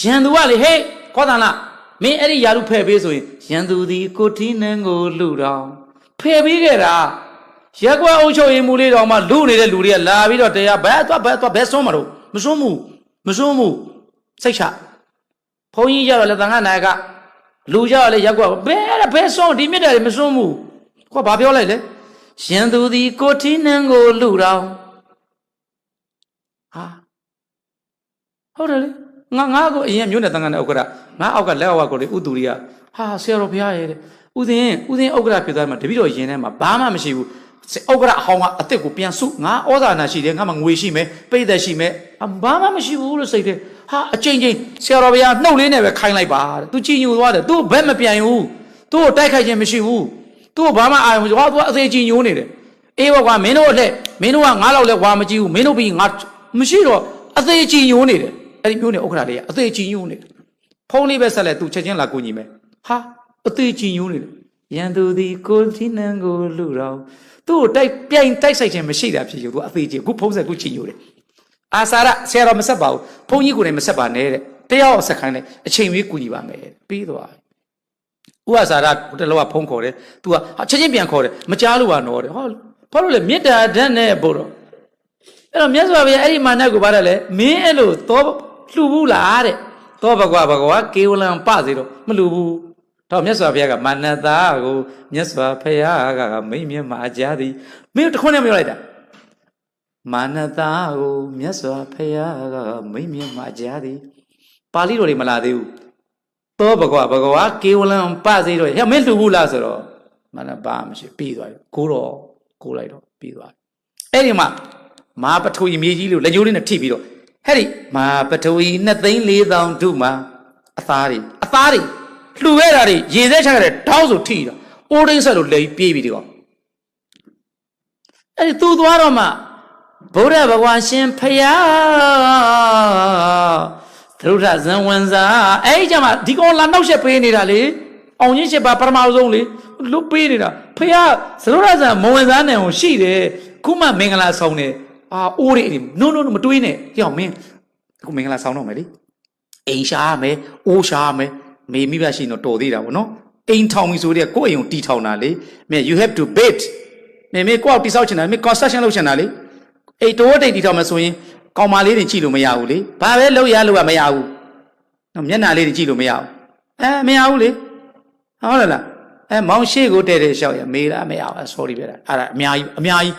ရန်သူကလေဟေးခေါ်တန်လားမင်းအဲ့ဒီယာရုဖဲ့ပေးဆိုရင်ရန်သူဒီကိုထီးနန်းကိုလူတော်ဖဲ့ပေးခဲ့တာရက်ကွက်အုပ်ချုပ်ရေးမှုလေးတော်မှလူနေတဲ့လူတွေကလာပြီးတော့တရားဘဲသွားဘဲသွားဘဲဆုံးမလို့မဆုံးမှုမဆုံးမှုစိတ်ချဘုန်းကြီးကြတော့လေတန်ခါနိုင်ကလူကြတော့လေရက်ကွက်ဘဲဘဲဆုံးဒီမြစ်တယ်မဆုံးမှုခေါ်ဘာပြောလိုက်လဲရန်သူဒီကိုထီးနန်းကိုလူတော်ဟာဟုတ်တယ်လေ ငါငါကိုအရင်မျိုးနဲ့တန်ခါနဲ့ဥက္ကရာငါအောက်ကလက်အောက်ကကိုလေဥတူရီကဟာဆရာတော်ဘုရားရဲ့တဲ့ဥစဉ်ဥစဉ်ဥက္ကရာဖြစ်သွားမှတပည့်တော်ရင်ထဲမှာဘာမှမရှိဘူးဥက္ကရာအဟောင်းကအစ်စ်ကိုပြန်စုငါဩဇာနာရှိတယ်ငါမှငွေရှိမယ်ပိတ်သက်ရှိမယ်အဘာမှမရှိဘူးလို့စိတ်ထဲဟာအချိန်ချင်းဆရာတော်ဘုရားနှုတ်လေးနဲ့ပဲခိုင်းလိုက်ပါတဲ့သူကြည်ညိုသွားတယ်သူဘက်မပြန်ဘူးသူ့ကိုတိုက်ခိုက်ခြင်းမရှိဘူးသူ့ကိုဘာမှအာရုံမရှိဟောသူကအသေးကြည်ညိုနေတယ်အေးဘောကွာမင်းတို့အလက်မင်းတို့ကငါးလောက်လဲဝါမကြည့်ဘူးမင်းတို့ပြီးငါမရှိတော့အသေးကြည်ညိုနေတယ် အဲ့ဒီမျိုးနဲ့ဥက္ကရာလေးကအသေးကြည်ညိုနေတယ်ဖုံးလေးပဲဆက်လဲသူချက်ချင်းလာကူညီမယ်ဟာအသေးကြည်ညိုနေတယ်ရန်သူသည်ကိုဒီနန်ကိုလူတော်သူ့ကိုတိုက်ပြိုင်တိုက်ဆိုင်ခြင်းမရှိတာဖြစ်ယူသူအသေးကြီးခုဖုံးဆက်ခုကြည်ညိုတယ်အာစာရဆရာတော်မဆက်ပါဘူးဘုန်းကြီးကိုလည်းမဆက်ပါနဲ့တဲ့တရားအောင်ဆက်ခိုင်းတယ်အချိန်လေးကူညီပါမယ်ပြီးသွားဥပစာရဟိုတလောကဖုံးခေါ်တယ်သူကဟာချက်ချင်းပြန်ခေါ်တယ်မကြားလို့ပါတော့တယ်ဟောဘာလို့လဲမေတ္တာဓာတ်နဲ့ပို့တော့အဲ့တော့မြတ်စွာဘုရားအဲ့ဒီမာနကိုပါတယ်လေမင်းအဲ့လိုသော လှူဘူးလားတဲ့သောဘဂဝဘဂဝကေဝလံပစေတော့မလှူဘူးတော့မြတ်စွာဘုရားကမာနတာကိုမြတ်စွာဘုရားကမိမ့်မြတ်မှာအကြသည်မင်းတခွန်းနဲ့မပြောလိုက်တာမာနတာကိုမြတ်စွာဘုရားကမိမ့်မြတ်မှာအကြသည်ပါဠိတော်တွေမလာသေးဘူးသောဘဂဝဘဂဝကေဝလံပစေတော့ဟဲ့မင်းလှူဘူးလားဆိုတော့မာနပါမရှိပြီးသွားပြီကိုတော့ကိုလိုက်တော့ပြီးသွားပြီအဲ့ဒီမှာမာပထဝီမြေကြီးလို့လက်ညှိုးလေးနဲ့ထိပြီးတော့ ဟဲ့ဒီမာပထဝီ2သိန်း4000ဒုမှာအသားတွေအသားတွေလှူခဲ့တာတွေရေစက်ချခဲ့တဲ့တောင်းဆိုထိတာအိုးဒိန်းဆက်လို့လေပြေးပြီးဒီကောင်အဲ့ဒီသူသွားတော့မှဗုဒ္ဓဘဂဝါရှင်ဖယားသရုဒ္ဓဇံဝင်စာအဲ့ဒီကြမှာဒီကောင်လာနောက်ဆက်ပေးနေတာလေအောင်ကြီးချက်ပါပထမဆုံးလေလွတ်ပေးနေတာဖယားသရုဒ္ဓဇံမဝင်စားနေအောင်ရှိတယ်ခုမှမင်္ဂလာဆောင်တယ် အာအိုးတွေအဲ့ဒီ no no no မတွေးနဲ့ကြောက်မင်းအခုမင်္ဂလာဆောင်တော့မယ်လေအိမ်ရှားမယ်အိုးရှားမယ်မေမိဘရှိရင်တော့တော်သေးတာပေါ့နော်အိမ်ထောင်ပြီဆိုတဲ့ကိုယ့်အိမ်ကိုတီထောင်တာလေမင်း you have to bait မင်းမင်းကိုယ့်အောက်တိဆောက်ချင်တာမင်း construction လုပ်ချင်တာလေအိမ်တိုးတိတ်တီထောင်မယ်ဆိုရင်ကောင်မလေးတွေကြည့်လို့မရဘူးလေဘာပဲလုပ်ရလို့ကမရဘူးနော်မျက်နှာလေးတွေကြည့်လို့မရဘူးအဲမရဘူးလေဟုတ်လားအဲမောင်ရှိကိုတဲ့တဲ့ရှောက်ရမေးလားမရဘူး sorry ပဲအဲ့ဒါအများကြီးအများကြီး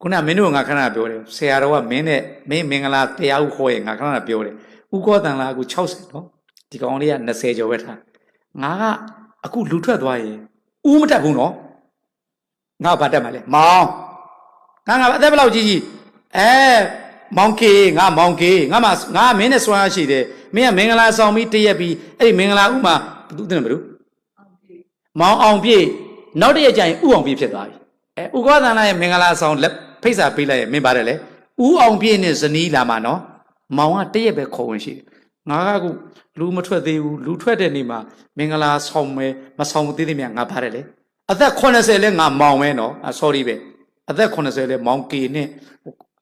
ခုနမင်းတို့ငါခဏပြောတယ်ဆရာတော်ကမင်းနဲ့မင်းမင်္ဂလာတရားဥခေါ်ရင်ငါခဏပြောတယ်ဥကောတန်လာအခု60နော်ဒီကောင်လေးက20ကျော်ပဲထားငါကအခုလူထွက်သွားရင်ဥမတက်ဘူးနော်ငါဘာတက်မှာလဲမောင်ငါငါအသက်ဘယ်လောက်ကြီးကြီးအဲမောင်ကေငါမောင်ကေငါမငါမင်းနဲ့ဆွမ်းရှိတယ်မင်းကမင်္ဂလာဆောင်ပြီးတရက်ပြီးအဲ့ဒီမင်္ဂလာဥမှာဘသူတင်ဘယ်သူမောင်အောင်ပြေနောက်တရက်ကျရင်ဥအောင်ပြေဖြစ်သွားပြီအဲဥကောသန္တာရဲ့မင်္ဂလာဆောင်လက် ဖိတ်စာပေးလိုက်ရင်မင်းပါတယ်လေဥအောင်ပြေနဲ့ဇနီးလာမှာနော်မောင်ကတရက်ပဲခေါ်ဝင်ရှိတယ်ငါကအခုလူမထွက်သေးဘူးလူထွက်တဲ့နေ့မှာမင်္ဂလာဆောင်မယ်မဆောင်သေးသေးမြငါပါတယ်လေအသက်80လဲငါမောင်ပဲနော်အ sorry ပဲအသက်80လဲမောင်ကေနဲ့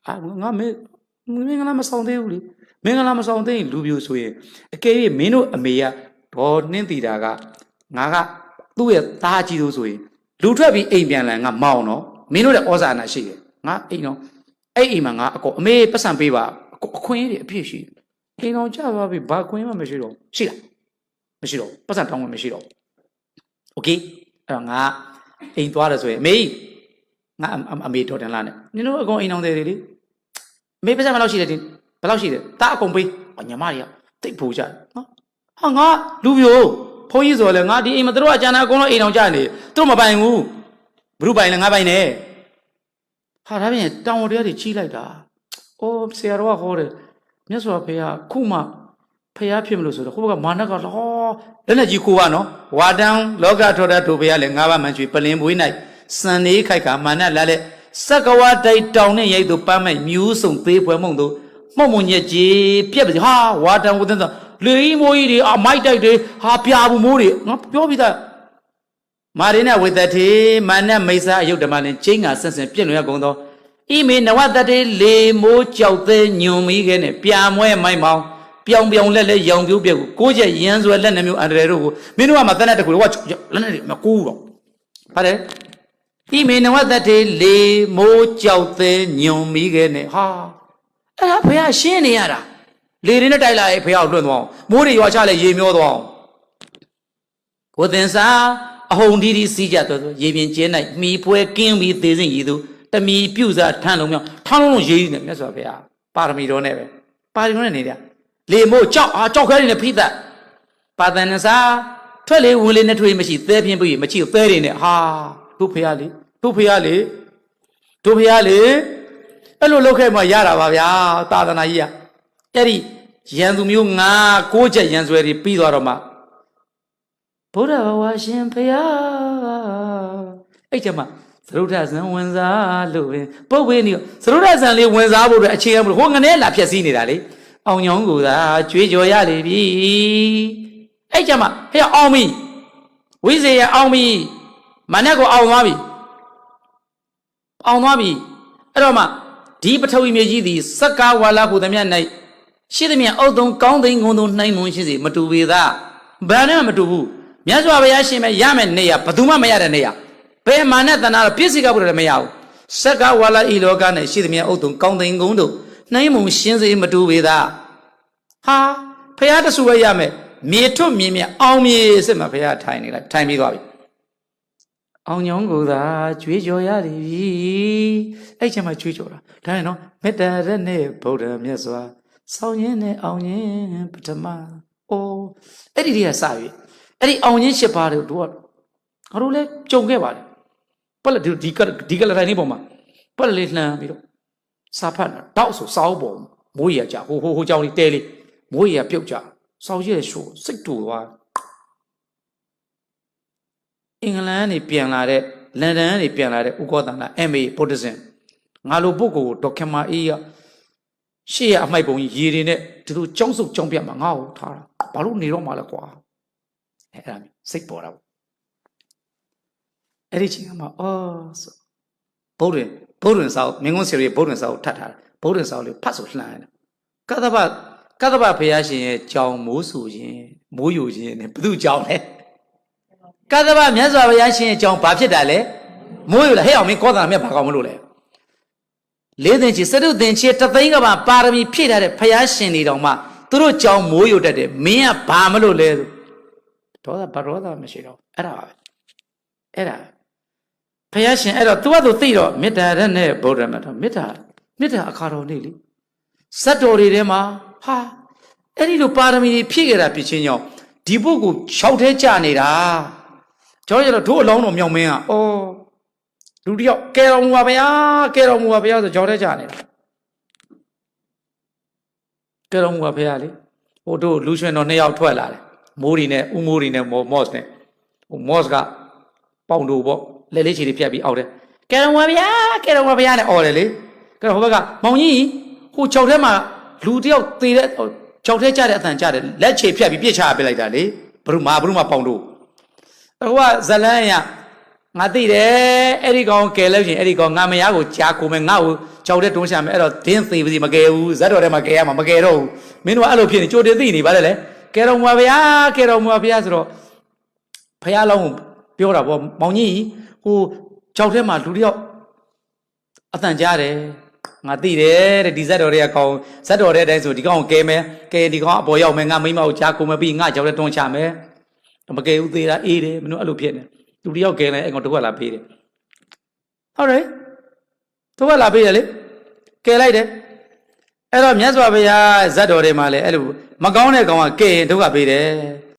အာငါမင်းမင်္ဂလာမဆောင်သေးဘူးလေမင်္ဂလာမဆောင်သေးရင်လူပြိုဆိုရင်အကယ်၍မင်းတို့အမေကဒေါ်နှင်းတီတာကငါကသူ့ရဲ့သားကြီးတို့ဆိုရင်လူထွက်ပြီးအိမ်ပြန်လာငါမောင်နော်မင်းတို့ရဲ့ဩဇာနာရှိတယ် ငါအိမ်တော့အဲ့အိမ်မှာငါအကောအမေပတ်စံပေးပါအခွင့်အရေးအဖြစ်ရှိတယ်အိမ်တော်ကြသွားပြီဘာခွင့်မှမရှိတော့ရှိလားမရှိတော့ပတ်စံတောင်းဝင်မရှိတော့โอเคအဲ့တော့ငါအိမ်သွားတယ်ဆိုရင်အမေငါအမေတော်တန်လာနဲ့နင်တို့အကုန်အိမ်တော်တယ်လေအမေပတ်စံဘယ်လောက်ရှိလဲတင်ဘယ်လောက်ရှိလဲတာအကုန်ပေးညီမတွေကတိတ်ပူကြနော်ဟာငါလူပြိုဘုန်းကြီးဆိုလဲငါဒီအိမ်မှာတို့အကျန်တာအကုန်လုံးအိမ်တော်ကြနေတို့မပိုင်ဘူးဘုရုပိုင်လဲငါပိုင်နေ ဟာဒါပြင်တောင်ဝတရားတွေကြီးလိုက်တာအိုးဆရာတော်ကဟောတယ်မြတ်စွာဘုရားခုမှဖះဖြစ်မလို့ဆိုတော့ဟိုဘက်ကမာနကလောလက်နဲ့ကြီးခိုးပါနော်ဝါတံလောကထောတာတို့ဘုရားလည်းငါးပါးမှန်ချွေပလင်ပွေး၌စံနေခိုက်ခါမာနလာလက်စက္ကဝတိုက်တောင်နဲ့ရိုက်သူပန်းမဲ့မြူးစုံသေးပွဲမုံတို့မှုံမုံညက်ကြီးပြက်ပါစီဟာဝါတံဝသင်းသောလေကြီးမိုးကြီးတွေအမိုက်တိုက်တွေဟာပြာဘူးမိုးတွေငါပြောပြီးသား မာရိနဝေတတိမာနမိစ္ဆာအယုတ်ဓမ္မလင်ကျင်းငါဆန့်ဆင်ပြင့်လွယ်ကုန်သောဣမေနဝတတေလေမိုးကြောက်သေးညွန်မိခဲနဲ့ပြာမွဲမိုင်းမောင်ပြောင်ပြောင်လက်လက်ရောင်ပြိုးပြက်ကိုကိုးချက်ရန်ဆွဲလက်နှမျိုးအန်ဒရယ်တို့ကိုမင်းတို့ကမှတနက်တကူတော့လက်နဲ့မကူတော့ပါတယ်ဤမေနဝတ္တေလေမိုးကြောက်သေးညွန်မိခဲ့နဲ့ဟာအဲ့ဒါဘုရားရှင်းနေရတာလေတွေနဲ့တိုက်လာရင်ဘုရားကိုလွှတ်သွားအောင်မိုးတွေရွာချလဲရေမျောသွားအောင်ကိုသင်္စာ အဟုန်ဒီဒီစီးကြတော့ရေပြင်ကျင်း၌မိပွဲကင်းပြီးသေစဉ်ရည်သူတမီပြုတ်စားထမ်းလုံးမြောက်ထမ်းလုံးလုံးရေးနေမြတ်စွာဘုရားပါရမီတော်နဲ့ပဲပါရမီတော်နဲ့နေကြလေမို့ကြောက်အာကြောက်ခဲနေဖိသက်ပါတန်နစာထွက်လေဝင်လေနဲ့ထွေးမရှိသဲပြင်းပြီးမချီသဲတွေနဲ့ဟာတို့ဖះလေတို့ဖះလေတို့ဖះလေအဲ့လိုလုပ်ခဲ့မှရတာပါဗျာသာသနာကြီးอ่ะအဲ့ဒီရန်သူမျိုးငါကိုးချက်ရန်ဆွဲတွေပြီးသွားတော့မှ ဘုရားဘဝရှင်ဖះအဲ့ကျမှသရုဒ္ဓဇံဝင်စားလို့ပဲပုတ်ဝေးနေသရုဒ္ဓဇံလေးဝင်စားဖို့အတွက်အခြေခံဖို့ဟိုငနဲ့လာဖြက်စီးနေတာလေအောင်ညောင်းကိုသာကြွေးကြော်ရလေပြီအဲ့ကျမှဟဲ့အောင်ပြီဝိဇေယအောင်ပြီမနက်ကိုအောင်သွားပြီအောင်သွားပြီအဲ့တော့မှဒီပထဝီမြေကြီးသည်စက္ကဝါလာဟုသမျှ၌ရှိသမျှအုတ်သုံးကောင်းသိန်းငုံသုံးနှိုင်းမွန်ရှိစေမတူပေသာဘာနဲ့မှမတူဘူး မြတ်စွာဘုရားရှင်ပဲရမယ်နေရဘယ်သူမှမရတဲ့နေရဘယ်မာနဲ့တဏှာတော့ပြည့်စည်ကဖို့လည်းမရဘူးစက္ကဝါလာဤလောက၌ရှိသမျှအုတ်သုံးကောင်းသိန်းငုံတို့နှိုင်းမွန်ရှင်းစေမတူပေသာဟာဖះတဆူပဲရမယ်မြေထွတ်မြင်းမြအောင်မြေစစ်မှာဖះထိုင်နေလိုက်ထိုင်ပြီးသွားပြီအောင်ညောင်းကိုသာကြွေးကြော်ရသည်ပြီအဲ့ချိန်မှာကြွေးကြော်တာဒါနဲ့နော်မေတ္တာရက်နဲ့ဗုဒ္ဓမြတ်စွာဆောင်းရင်းနဲ့အောင်ရင်းပထမအိုးအဲ့ဒီတည်းကစပြီ အဲ့ဒီအောင်ရင်းရှစ်ပါးတွေတို့ကငါတို့လည်းကြုံခဲ့ပါတယ်ပလက်ဒီဒီကဒီကလတိုင်းလေးပေါ်မှာပလက်လေးလှမ်းပြီးတော့စာဖတ်တာတောက်ဆိုစာအုပ်ပေါ်မိုးရကြဟိုဟိုဟိုကြောင်လေးတဲလေးမိုးရပြုတ်ကြစောက်ရဲရှို့စိတ်တူသွားအင်္ဂလန်ကနေပြန်လာတဲ့လန်ဒန်ကနေပြန်လာတဲ့ဥကောသန္တာ MA ဗုဒ္ဓဇင်ငါလိုပုဂ္ဂိုလ်ဒေါက်ခင်မာအေးရရှေ့ရအမိုက်ပုံကြီးရေတွေနဲ့ဒီလိုကြောင်းစုပ်ကြောင်းပြတ်မှာငါ့ကိုထားတာဘာလို့နေတော့မှလဲကွာ အဲအဲ့ဒါမျိုးစိတ်ပေါ်တာပေါ့အဲ့ဒီချိန်မှာအော်ဆိုဘုဒ္ဓင်ဘုဒ္ဓင်စာအုပ်မင်းကုန်းစီရီဘုဒ္ဓင်စာအုပ်ထပ်ထားတယ်ဘုဒ္ဓင်စာအုပ်လေးဖတ်ဆိုလှမ်းတယ်ကသဗ္ဗကသဗ္ဗဘုရားရှင်ရဲ့ကြောင်မိုးဆူခြင်းမိုးယူခြင်းနဲ့ဘသူကြောင်လဲကသဗ္ဗမြတ်စွာဘုရားရှင်ရဲ့ကြောင်ဘာဖြစ်တာလဲမိုးယူလားဟဲ့အောင်မင်းကောသနာမြတ်ဘာကောင်းမလို့လဲလေးသိင်ချီစတုသိင်ချီတသိန်းကပါပါရမီဖြည့်ထားတဲ့ဘုရားရှင်တွေတောင်မှသူတို့ကြောင်မိုးယူတတ်တယ်မင်းကဘာမလို့လဲ ဒေါသဘာဒေါသမရှိတော့အဲ့ဒါပါပဲအဲ့ဒါဘုရားရှင်အဲ့တော့ तू ကသူသိတော့မေတ္တာရက်နဲ့ဗုဒ္ဓမြတ်တော့မေတ္တာမေတ္တာအခါတော်နေလေဇတ်တော်တွေထဲမှာဟာအဲ့ဒီလိုပါရမီတွေဖြည့်ကြတာဖြစ်ချင်းကြောင့်ဒီပုဂ္ဂိုလ်၆ထဲကြနေတာကျွန်တော်ကျတော့တို့အလောင်းတော်မြောင်မင်းကအော်လူတယောက်ကဲတော်မူပါဗျာကဲတော်မူပါဗျာဆိုကြောက်ထဲကြနေတာကဲတော်မူပါဗျာလေဟိုတို့လူရွှင်တော်နှစ်ယောက်ထွက်လာတယ် မိုးရီနဲ့ဥမိုးရီနဲ့မော့စ်နဲ့ဟိုမော့စ်ကပေါင်တို့ပေါ့လက်လေးချီတွေပြတ်ပြီးအောက်တယ်ကဲတော်မူပါဗျာကဲတော်မူပါဗျာနဲ့အော်တယ်လေကဲတော့ဟိုဘက်ကမောင်ကြီးဟို၆ထဲမှာလူတယောက်သေတဲ့ခြောက်ထဲကြတဲ့အတန်ကြတယ်လက်ချေဖြတ်ပြီးပြစ်ချပစ်လိုက်တာလေဘရုမာဘရုမာပေါင်တို့ဟိုကဇလန်းရငါသိတယ်အဲ့ဒီကောင်ကယ်လို့ရှင်အဲ့ဒီကောင်ငါမယားကိုကြာကိုမယ်ငါ့ကိုခြောက်ထဲတွန်းချမယ်အဲ့တော့ဒင်းသေးပါစီမကယ်ဘူးဇက်တော်ထဲမှာကယ်ရမှာမကယ်တော့ဘူးမင်းတို့ကအဲ့လိုဖြစ်နေကြိုတင်သိနေပါလေလေ ကယ်တော်မူပါဗျာကယ်တော်မူပါဗျာဆိုတော့ဖះလောင်းပြောတာပေါ့မောင်ကြီးဟိုခြောက်ထဲမှာလူတယောက်အတန်ကြားတယ်ငါသိတယ်တဲ့ဒီဇက်တော်တွေကကောင်းဇက်တော်တဲ့အတိုင်းဆိုဒီကောင်ကဲမယ်ကဲဒီကောင်အပေါ်ရောက်မယ်ငါမိမကိုကြားကုန်မပြီးငါကြောက်တဲ့တွန်းချမယ်မကဲဘူးသေးတာအေးတယ်မင်းတို့အဲ့လိုဖြစ်နေလူတယောက်ကဲလဲအဲ့ကောင်တော့လာပေးတယ်ဟုတ်တယ်တော့လာပေးတယ်လေကဲလိုက်တယ်အဲ့တော့မြတ်စွာဘုရားဇတ်တော်တွေမှာလည်းအဲ့လို မကောင်းတဲ့ကောင်ကကဲရင်ဒုက္ခပေးတယ်